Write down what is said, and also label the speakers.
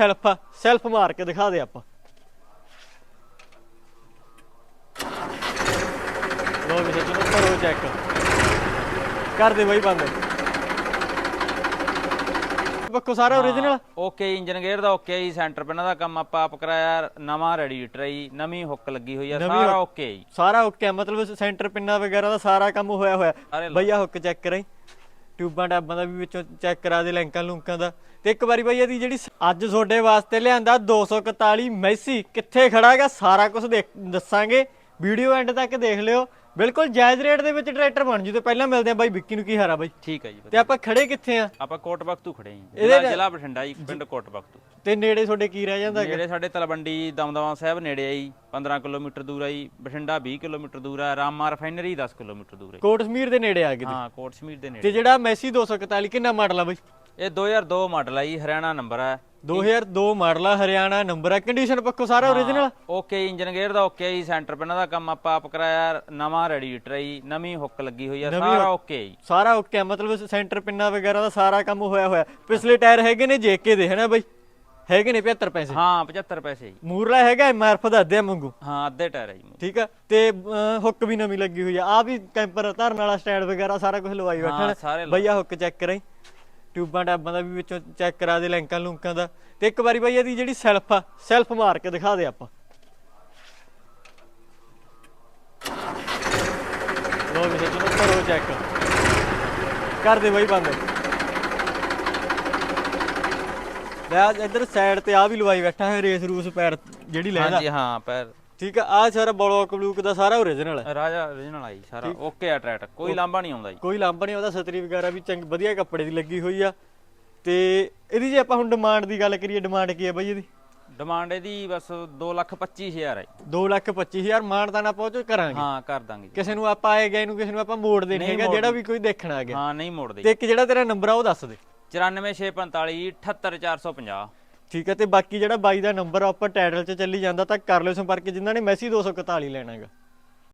Speaker 1: Self self ਮਾਰ ਕੇ ਦਿਖਾ ਦੇ ਆਪਾਂ। ਲੋ ਵੀ ਸੱਜਣੋ ਕਰੋ ਚੈੱਕ ਕਰ ਦੇ ਬਾਈ ਬੰਦ। ਬੱਕੋ ਸਾਰਾ ਓਰੀਜਨਲ
Speaker 2: ਓਕੇ ਇੰਜਨ ਗੇਅਰ ਦਾ ਓਕੇ ਜੀ ਸੈਂਟਰ ਪਿੰਨ ਦਾ ਕੰਮ ਆਪਾਂ ਆਪ ਕਰਾਇਆ ਨਵਾਂ ਰੈਡੀਏਟਰ ਹੈ ਜੀ ਨਵੀਂ ਹੁੱਕ ਲੱਗੀ ਹੋਈ ਆ
Speaker 1: ਨਵੀਂ
Speaker 2: ਸਾਰਾ
Speaker 1: ਹੁੱਕ।
Speaker 2: ਓਕੇ ਜੀ।
Speaker 1: ਸਾਰਾ ਓਕੇ ਮਤਲਬ ਸੈਂਟਰ ਪਿੰਨਾ ਵਗੈਰਾ ਦਾ ਸਾਰਾ ਕੰਮ ਹੋਇਆ ਹੋਇਆ।
Speaker 2: ਸਾਰੇ
Speaker 1: ਬਈਆ ਹੁੱਕ ਚੈੱਕ ਕਰਾਈ। ਟਿਊਬਾਂ, ਟਾਬਾਂ ਦਾ ਵੀ ਵਿੱਚੋਂ ਚੈੱਕ ਕਰਾ ਦੇ, ਲੈਂਕਾਂ, ਲੂੰਕਾਂ ਦਾ। ਤੇ ਇੱਕ ਵਾਰੀ ਬਾਈ ਇਹਦੀ ਜਿਹੜੀ ਅੱਜ ਤੁਹਾਡੇ ਵਾਸਤੇ ਲਿਆਂਦਾ 241 ਮੈਸੀ ਕਿੱਥੇ ਖੜਾ ਹੈਗਾ ਸਾਰਾ ਕੁਝ ਦੱਸਾਂਗੇ। ਵੀਡੀਓ ਐਂਡ ਤੱਕ ਦੇਖ ਲਿਓ। ਬਿਲਕੁਲ ਜਾਇਜ਼ ਰੇਟ ਦੇ ਵਿੱਚ ਟਰੈਕਟਰ ਬਣ ਜੂ ਤੇ ਪਹਿਲਾਂ ਮਿਲਦੇ ਆ ਬਾਈ ਵਿੱਕੀ ਨੂੰ ਕੀ ਹਾਰਾ ਬਾਈ?
Speaker 2: ਠੀਕ ਹੈ ਜੀ
Speaker 1: ਤੇ। ਆਪਾਂ ਖੜੇ ਕਿੱਥੇ ਆ?
Speaker 2: ਆਪਾਂ ਕੋਟ ਬਖਤੂ ਖੜੇ ਜੀ।
Speaker 1: ਇਹਦੇ
Speaker 2: ਜ਼ਿਲ੍ਹਾ ਬਠਿੰਡਾ ਜੀ ਪਿੰਡ ਕੋਟ ਬਖਤੂ
Speaker 1: ਤੇ ਨੇੜੇ ਤੁਹਾਡੇ ਕੀ ਰਹਿ ਜਾਂਦਾ
Speaker 2: ਜਿਹੜੇ ਸਾਡੇ ਤਲਵੰਡੀ ਦਮਦਮਾ ਸਾਹਿਬ ਨੇੜੇ ਆ ਜੀ 15 ਕਿਲੋਮੀਟਰ ਦੂਰ ਆ ਜੀ ਬਠਿੰਡਾ 20 ਕਿਲੋਮੀਟਰ ਦੂਰ ਆ ਰਾਮਾ ਰਿਫਾਈਨਰੀ 10 ਕਿਲੋਮੀਟਰ ਦੂਰ ਹੈ
Speaker 1: ਕੋਟ ਸਮੀਰ ਦੇ ਨੇੜੇ ਆ ਗਏ
Speaker 2: ਹਾਂ ਕੋਟ ਸਮੀਰ ਦੇ
Speaker 1: ਤੇ
Speaker 2: ਨੇੜੇ
Speaker 1: ਜਿਹੜਾ ਮੈਸੀ 241 ਕਿੰਨਾ ਮਾਡਲ ਆ ਬਾਈ?
Speaker 2: ਇਹ 2002 ਮਾਡਲ ਆ ਜੀ ਹਰਿਆਣਾ ਨੰਬਰ ਹੈ
Speaker 1: 2002 ਮਾਡਲ ਆ ਹਰਿਆਣਾ ਨੰਬਰ ਆ। ਕੰਡੀਸ਼ਨ ਪੱਕੋ ਸਾਰਾ ਓਰੀਜਨਲ
Speaker 2: ਓਕੇ ਇੰਜਨ ਗੇਅਰ ਦਾ ਓਕੇ ਜੀ ਸੈਂਟਰ ਪਿੰਨ ਦਾ ਕੰਮ ਆਪਾਂ ਆਪ ਕਰਾਇਆ ਨਵਾਂ ਰੈਡੀਏਟਰ ਹੈ ਜੀ ਨਵੀਂ ਹੁੱਕ ਲੱਗੀ ਹੋਈ ਆ ਸਾਰਾ ਓਕੇ ਜੀ।
Speaker 1: ਸਾਰਾ ਓਕੇ ਆ, ਮਤਲਬ ਸੈਂਟਰ ਪਿੰਨਾ ਵਗੈਰਾ ਦਾ ਸਾਰਾ ਕੰਮ ਹੋਇਆ ਹੋਇਆ। ਪਿਛਲੇ ਟਾਇਰ ਹੈਗੇ ਨੇ ਜੇਕੇ ਦੇ ਹਨਾ ਬਾਈ? ਹੈਗੇ ਨੇ 75 ਪੈਸੇ।
Speaker 2: ਹਾਂ 75 ਪੈਸੇ ਜੀ।
Speaker 1: ਮੂਰਲਾ ਹੈਗਾ ਐਮਆਰਐਫ ਦਾ ਅੱਧੇ ਵਾਂਗੂ।
Speaker 2: ਹਾਂ ਅੱਧੇ ਟਾਇਰ ਜੀ
Speaker 1: ਠੀਕ ਆ? ਤੇ ਹੁੱਕ ਵੀ ਨਵੀਂ ਲੱਗੀ ਹੋਈ ਆ। ਆ ਵੀ ਕੈਂਪਰ ਧਰਨ ਵਾਲਾ ਸਟੈਂਡ ਵਗੈਰਾ ਸਾਰਾ ਕੁਝ ਲਵਾਈ ਬੈਠਣ
Speaker 2: ਲਵਾ-
Speaker 1: ਬਈਆ ਹੁੱਕ ਚੈੱਕ ਕਰਾਈ। ਟਿਊਬਾਂ ਟਾਬਾਂ ਦਾ ਵੀ ਵਿੱਚੋਂ ਚੈੱਕ ਕਰਾ ਦੇ ਲੈਂਕਾਂ ਲੂੰਕਾਂ ਦਾ। ਤੇ ਇੱਕ ਵਾਰੀ ਬਈ ਇਹਦੀ ਜਿਹੜੀ ਸੈਲਫ ਆ ਸੈਲਫ ਮਾਰ ਕੇ ਦਿਖਾ ਦੇ ਆਪਾਂ। ਲੋ ਵੀ ਸੱਜਣੋ ਕਰੋ ਚੈੱਕ। ਕਰ ਦੇ ਬਾਈ ਬੰਦ। ਲੈ ਇੱਧਰ ਸਾਈਡ ਤੇ ਆ ਵੀ ਲਵਾਈ ਬੈਠਾ ਹੈ ਰੇਸ ਰੂਸ ਪੈਰ ਜਿਹੜੀ ਲੈਦਾ
Speaker 2: ਹਾਂਜੀ ਹਾਂ ਪੈਰ।
Speaker 1: ਠੀਕ ਆ ਆ ਸਾਰਾ ਬਲੌਕ ਬਲੂਕ ਦਾ ਸਾਰਾ ਓਰੀਜਨਲ ਹੈ
Speaker 2: ਰਾਜਾ origignal ਆਈ ਸਾਰਾ ਓਕੇ ਆ ਟਰੈਕਟਰ ਕੋਈ ਲਾਂਭਾ ਨਹੀਂ ਆਉਂਦਾ ਜੀ।
Speaker 1: ਕੋਈ ਲੰਬ ਨਹੀਂ ਉਹਦਾ ਸਤਰੀ ਵਗੈਰਾ ਵੀ ਚੰਗ ਵਧੀਆ ਕੱਪੜੇ ਦੀ ਲੱਗੀ ਹੋਈ ਆ। ਤੇ ਇਹਦੀ ਜੇ ਆਪਾਂ ਹੁਣ ਡਿਮਾਂਡ ਦੀ ਗੱਲ ਕਰੀਏ ਡਿਮਾਂਡ ਕੀ ਹੈ ਬਾਈ ਇਹਦੀ?
Speaker 2: ਡਿਮਾਂਡ ਇਹਦੀ ਬਸ 225000 ਹੈ ਜੀ।
Speaker 1: 2 ਲੱਖ 25000 ਮਾਨਦਾਨ ਆਪਾਂ ਉਹ ਚ ਕਰਾਂਗੇ।
Speaker 2: ਹਾਂ ਕਰ ਦਾਂਗੇ।
Speaker 1: ਕਿਸੇ ਨੂੰ ਆਪਾਂ ਆਏ ਗਏ ਨੂੰ ਕਿਸੇ ਨੂੰ ਆਪਾਂ ਮੋੜਦੇ ਨਹੀਂ ਹੈਗਾ ਜਿਹੜਾ ਵੀ ਕੋਈ ਦੇਖਣ ਆ ਗਿਆ
Speaker 2: ਹਾਂ ਨਹੀਂ ਮੋੜਦੇ
Speaker 1: ਤੇ ਇੱਕ ਜਿਹੜਾ ਤੇਰਾ ਨੰਬਰ ਆ ਉਹ ਦੱਸ ਦੇ।
Speaker 2: 94645 78450
Speaker 1: ਠੀਕ ਹੈ, ਤੇ ਬਾਕੀ ਜਿਹੜਾ ਬਾਈ ਦਾ ਨੰਬਰ ਆ ਉੱਪਰ ਟਾਈਟਲ 'ਚ ਚੱਲੀ ਜਾਂਦਾ, ਤਾਂ ਕਰ ਲਿਓ ਸੰਪਰਕ, ਜਿਨ੍ਹਾਂ ਨੇ ਮੈਸੀ 241 ਲੈਣਾ ਹੈਗਾ।